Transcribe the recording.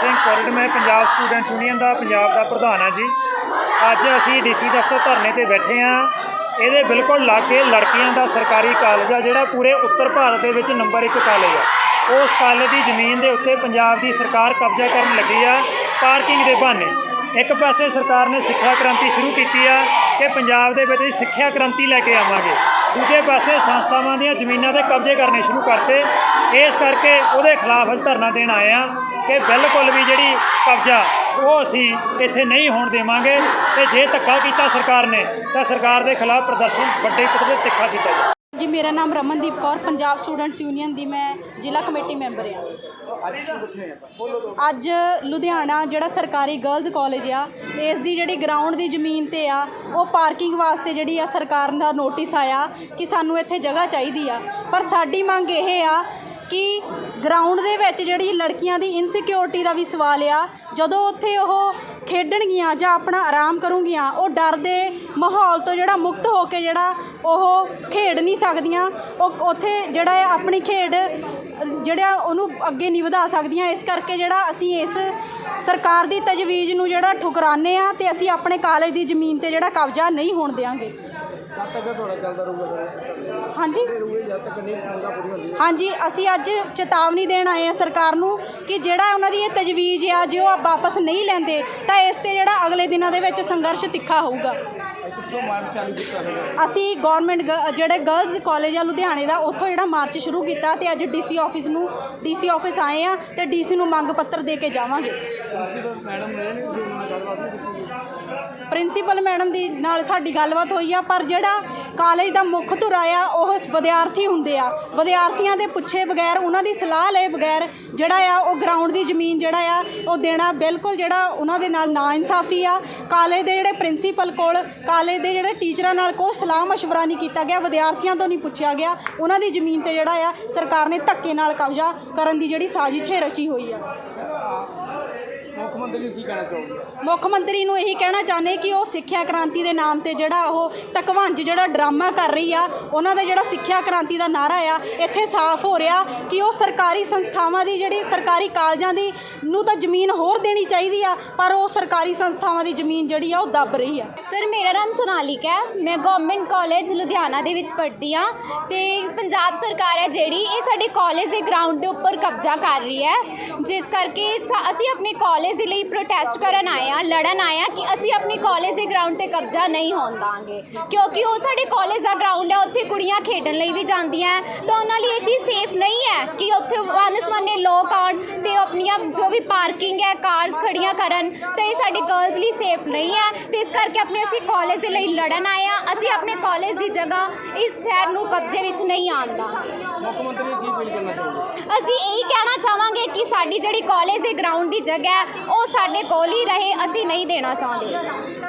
Singh court ਮੈਂ Punjab student union ਦਾ ਪੰਜਾਬ ਦਾ ਪ੍ਰਧਾਨ ਹਾਂ ਜੀ। ਅੱਜ ਅਸੀਂ ਡੀਸੀ ਦਫ਼ਤਰ ਧਰਨੇ ਤੇ ਬੈਠੇ ਹਾਂ। ਇਹਦੇ ਬਿਲਕੁਲ ਲਾਗੇ ਲੜਕੀਆਂ ਦਾ ਸਰਕਾਰੀ ਕਾਲਜ ਆ, ਜਿਹੜਾ ਪੂਰੇ ਉੱਤਰ ਭਾਰਤ ਦੇ ਵਿੱਚ ਨੰਬਰ 1 ਕਾਲਜ ਆ। ਉਸ ਕਾਲਜ ਦੀ ਜ਼ਮੀਨ ਦੇ ਉੱਤੇ ਪੰਜਾਬ ਦੀ ਸਰਕਾਰ ਕਬਜ਼ਾ ਕਰਨ ਲੱਗੀ ਆ, ਪਾਰਕਿੰਗ ਦੇ ਬਹਾਨੇ। ਇੱਕ ਪਾਸੇ ਸਰਕਾਰ ਨੇ ਸਿੱਖਿਆ ਕ੍ਰਾਂਤੀ ਸ਼ੁਰੂ ਕੀਤੀ ਆ ਕਿ ਪੰਜਾਬ ਦੇ ਵਿੱਚ ਅਸੀਂ ਸਿੱਖਿਆ ਕ੍ਰਾਂਤੀ ਲੈ ਕੇ ਆਵਾਂਗੇ। ਦੂਜੇ ਪਾਸੇ ਸੰਸਥਾਵਾਂ ਦੀਆਂ ਜ਼ਮੀਨਾਂ ਤੇ ਕਬਜ਼ੇ ਕਰਨੇ ਸ਼ੁਰੂ ਕਰਤੇ। ਇਸ ਕਰਕੇ ਉਹਦੇ ਖਿਲਾਫ ਅਸੀਂ ਧਰਨਾ ਦੇਣ ਆਏ ਆ ਕਿ ਬਿਲਕੁਲ ਵੀ ਜਿਹੜੀ ਕਬਜ਼ਾ ਉਹ ਅਸੀਂ ਇੱਥੇ ਨਹੀਂ ਹੋਣ ਦੇਵਾਂਗੇ ਤੇ ਜੇ ਧੱਕਾ ਕੀਤਾ ਸਰਕਾਰ ਨੇ ਤਾਂ ਸਰਕਾਰ ਦੇ ਖਿਲਾਫ ਪ੍ਰਦਰਸ਼ਨ ਵੱਡੇ ਪੱਧਰ ਤੇ ਤਿੱਖਾ ਕੀਤਾ ਜਾਵੇ। ਜੀ, ਮੇਰਾ ਨਾਮ ਰਮਨਦੀਪ ਕੌਰ, ਪੰਜਾਬ ਸਟੂਡੈਂਟਸ ਯੂਨੀਅਨ ਦੀ ਮੈਂ ਜ਼ਿਲ੍ਹਾ ਕਮੇਟੀ ਮੈਂਬਰ ਹਾਂ। ਅੱਜ ਲੁਧਿਆਣਾ ਜਿਹੜਾ ਸਰਕਾਰੀ ਗਰਲਜ਼ ਕਾਲਜ ਆ, ਇਸ ਦੀ ਜਿਹੜੀ ਗਰਾਊਂਡ ਦੀ ਜ਼ਮੀਨ ਤੇ ਆ, ਉਹ ਪਾਰਕਿੰਗ ਵਾਸਤੇ ਜਿਹੜੀ ਆ ਸਰਕਾਰ ਦਾ ਨੋਟਿਸ ਆਇਆ ਕਿ ਸਾਨੂੰ ਇੱਥੇ ਜਗ੍ਹਾ ਚਾਹੀਦੀ ਆ। ਪਰ ਸਾਡੀ ਮੰਗ ਇਹ ਆ ਕਿ ਗਰਾਊਂਡ ਦੇ ਵਿੱਚ ਜਿਹੜੀ ਲੜਕੀਆਂ ਦੀ ਇਨਸਿਕਿਉਰਿਟੀ ਦਾ ਵੀ ਸਵਾਲ ਆ, ਜਦੋਂ ਉੱਥੇ ਉਹ ਖੇਡਣਗੀਆਂ ਜਾਂ ਆਪਣਾ ਆਰਾਮ ਕਰੂੰਗੀਆਂ, ਉਹ ਡਰ ਦੇ ਮਾਹੌਲ ਤੋਂ ਜਿਹੜਾ ਮੁਕਤ ਹੋ ਕੇ ਜਿਹੜਾ ਉਹ ਖੇਡ ਨਹੀਂ ਸਕਦੀਆਂ, ਉਹ ਉੱਥੇ ਜਿਹੜਾ ਹੈ ਆਪਣੀ ਖੇਡ ਜਿਹੜਾ ਉਹਨੂੰ ਅੱਗੇ ਨਹੀਂ ਵਧਾ ਸਕਦੀਆਂ, ਇਸ ਕਰਕੇ ਜਿਹੜਾ ਅਸੀਂ ਇਸ ਸਰਕਾਰ ਦੀ ਤਜਵੀਜ਼ ਨੂੰ ਜਿਹੜਾ ਠੁਕਰਾਨੇ ਆ ਤੇ ਅਸੀਂ ਆਪਣੇ ਕਾਲਜ ਦੀ ਜ਼ਮੀਨ ਤੇ ਜਿਹੜਾ ਕਬਜ਼ਾ ਨਹੀਂ ਹੋਣ ਦੇਵਾਂਗੇ ਕਦ ਤੱਕ ਤੁਹਾਡਾ ਚੱਲਦਾ ਰਹੂਗਾ ਹਾਂਜੀ। ਰਹੂਗਾ ਜਦ ਤੱਕ ਨਹੀਂ ਮੰਗਾਂ ਪੂਰੀਆਂ ਹੁੰਦੀਆਂ ਹਾਂਜੀ ਅਸੀਂ ਅੱਜ ਚੇਤਾਵਨੀ ਦੇਣ ਆਏ ਆ ਸਰਕਾਰ ਨੂੰ ਕਿ ਜਿਹੜਾ ਉਹਨਾਂ ਦੀ ਇਹ ਤਜਵੀਜ਼ ਆ ਜੇ ਉਹ ਵਾਪਸ ਨਹੀਂ ਲੈਂਦੇ ਤਾਂ ਇਸ ਤੇ ਜਿਹੜਾ ਅਗਲੇ ਦਿਨਾਂ ਦੇ ਵਿੱਚ ਸੰਘਰਸ਼ ਤਿੱਖਾ ਹੋਊਗਾ। ਕਿੱਥੋਂ ਮਾਰਚ ਚਾਲੂ ਕੀਤਾ ਹੈਗਾ ਅਸੀਂ ਗਵਰਨਮੈਂਟ ਜਿਹੜੇ ਗਰਲਜ਼ ਕਾਲਜ ਆ ਲੁਧਿਆਣੇ ਦਾ ਉੱਥੋਂ ਜਿਹੜਾ ਮਾਰਚ ਸ਼ੁਰੂ ਕੀਤਾ ਤੇ ਅੱਜ ਡੀਸੀ ਆਫਿਸ ਨੂੰ ਡੀਸੀ ਆਫਿਸ ਆਏ ਆ ਤੇ ਡੀਸੀ ਨੂੰ ਮੰਗ ਪੱਤਰ ਦੇ ਕੇ ਜਾਵਾਂਗੇ। ਮੈਡਮ ਨੇ ਪ੍ਰਿੰਸੀਪਲ ਮੈਡਮ ਦੀ ਨਾਲ ਸਾਡੀ ਗੱਲਬਾਤ ਹੋਈ ਆ ਪਰ ਜਿਹੜਾ ਕਾਲਜ ਦਾ ਮੁੱਖ ਧੁਰਾ ਆ ਉਹ ਵਿਦਿਆਰਥੀ ਹੁੰਦੇ ਆ। ਵਿਦਿਆਰਥੀਆਂ ਦੇ ਪੁੱਛੇ ਬਗੈਰ ਉਹਨਾਂ ਦੀ ਸਲਾਹ ਲਏ ਬਗੈਰ ਜਿਹੜਾ ਆ ਉਹ ਗਰਾਊਂਡ ਦੀ ਜ਼ਮੀਨ ਜਿਹੜਾ ਆ ਉਹ ਦੇਣਾ ਬਿਲਕੁਲ ਜਿਹੜਾ ਉਹਨਾਂ ਦੇ ਨਾਲ ਨਾ ਇਨਸਾਫੀ ਆ। ਕਾਲਜ ਦੇ ਜਿਹੜੇ ਪ੍ਰਿੰਸੀਪਲ ਕੋਲ ਕਾਲਜ ਦੇ ਜਿਹੜੇ ਟੀਚਰਾਂ ਨਾਲ ਕੋਈ ਸਲਾਹ مشਵਰਾ ਨਹੀਂ ਕੀਤਾ ਗਿਆ, ਵਿਦਿਆਰਥੀਆਂ ਤੋਂ ਨਹੀਂ ਪੁੱਛਿਆ ਗਿਆ, ਉਹਨਾਂ ਦੀ ਜ਼ਮੀਨ ਤੇ ਜਿਹੜਾ ਆ, ਸਰਕਾਰ ਨੇ ਧੱਕੇ ਨਾਲ ਕਬਜ਼ਾ ਕਰਨ ਦੀ ਜਿਹੜੀ ਸਾਜ਼ਿਸ਼ ਹੈ ਰਚੀ ਹੋਈ ਆ। ਮੁੱਖ ਮੰਤਰੀ ਨੂੰ ਕੀ ਕਹਿਣਾ ਚਾਹੋਗੇ? ਮੁੱਖ ਮੰਤਰੀ ਨੂੰ ਇਹੀ ਕਹਿਣਾ ਚਾਹੁੰਦੇ ਕਿ ਉਹ ਸਿੱਖਿਆ ਕ੍ਰਾਂਤੀ ਦੇ ਨਾਮ ਤੇ ਜਿਹੜਾ ਉਹ ਟਕਵੰਜ ਜਿਹੜਾ ਡਰਾਮਾ ਕਰ ਰਹੀ ਆ ਉਹਨਾਂ ਦਾ ਜਿਹੜਾ ਸਿੱਖਿਆ ਕ੍ਰਾਂਤੀ ਦਾ ਨਾਰਾ ਆ ਇੱਥੇ ਸਾਫ਼ ਹੋ ਰਿਹਾ ਕਿ ਉਹ ਸਰਕਾਰੀ ਸੰਸਥਾਵਾਂ ਦੀ ਜਿਹੜੀ ਸਰਕਾਰੀ ਕਾਲਜਾਂ ਦੀ ਨੂੰ ਤਾਂ ਜ਼ਮੀਨ ਹੋਰ ਦੇਣੀ ਚਾਹੀਦੀ ਆ ਪਰ ਉਹ ਸਰਕਾਰੀ ਸੰਸਥਾਵਾਂ ਦੀ ਜ਼ਮੀਨ ਜਿਹੜੀ ਆ ਉਹ ਦੱਬ ਰਹੀ ਆ। ਸਰ ਮੇਰਾ ਨਾਮ ਸੋਨਾਲਿਕ ਹੈ। ਮੈਂ ਗਵਰਨਮੈਂਟ ਕਾਲਜ ਲੁਧਿਆਣਾ ਦੇ ਵਿੱਚ ਪੜ੍ਹਦੀ ਹਾਂ ਤੇ ਪੰਜਾਬ ਸਰਕਾਰ ਹੈ ਜਿਹੜੀ ਇਹ ਸਾਡੇ ਕਾਲਜ ਦੇ ਗਰਾਊਂਡ ਦੇ ਉੱਪਰ ਕਬਜ਼ਾ ਕਰ ਰਹੀ ਹੈ। ਜਿਸ ਕਰਕੇ ਸਾ- ਅਸੀਂ ਆਪਣੇ ਕਾਲਜ ਦੇ ਲਈ ਪ੍ਰੋਟੈਸਟ ਕਰਨ ਆਏ ਆ ਲੜਨ ਆਏ ਹਾਂ ਕਿ ਅਸੀਂ ਆਪਣੇ ਕਾਲਜ ਦੇ ਗਰਾਊਂਡ ਤੇ ਕਬਜ਼ਾ ਨਹੀਂ ਹੋਣ ਦਾਂਗੇ। ਕਿਉਂਕਿ ਉਹ ਸਾਡੇ ਕਾਲਜ ਦਾ ਗਰਾਊਂਡ ਹੈ, ਉੱਥੇ ਕੁੜੀਆਂ ਖੇਡਣ ਲਈ ਵੀ ਜਾਂਦੀਆਂ ਤਾਂ ਉਹਨਾਂ ਲਈ ਇਹ ਚੀਜ਼ ਸੇਫ ਨਹੀਂ ਹੈ ਕਿ ਉੱਥੇ ਵੀ ਪਾਰਕਿੰਗ ਹੈ ਕਾਰਸ ਖੜੀਆਂ ਕਰਨ ਤੇ ਇਹ ਸਾਡੀ ਗਰਲਸ ਲਈ ਸੇਫ ਨਹੀਂ ਹੈ ਤੇ ਇਸ ਕਰਕੇ ਆਪਣੇ ਅਸੀਂ ਕਾਲਜ ਦੇ ਲਈ ਲੜਨ ਆਏ ਹਾਂ। ਅਸੀਂ ਆਪਣੇ ਕਾਲਜ ਦੀ ਜਗ੍ਹਾ ਇਸ ਸ਼ਹਿਰ ਨੂੰ ਕਬਜ਼ੇ ਵਿੱਚ ਨਹੀਂ ਆਉਣ ਦਾਂਗੇ ਮੁੱਖ ਮੰਤਰੀ ਨੂੰ ਕੀ ਅਪੀਲ ਕਰਨਾ ਚਾਹੋਗੇ? ਅਸੀਂ ਇਹੀ ਕਹਿਣਾ ਚਾਹਾਂਗੇ ਕਿ ਸਾਡੀ ਜਿਹੜੀ ਕਾਲਜ ਦੇ ਗਰਾਊਂਡ ਦੀ ਜਗ੍ਹਾ ਹੈ ਉਹ ਸਾਡੇ ਕੋਲ ਹੀ ਰਹੇ ਅਸੀਂ ਨਹੀਂ ਦੇਣਾ ਚਾਹੁੰਦੇ।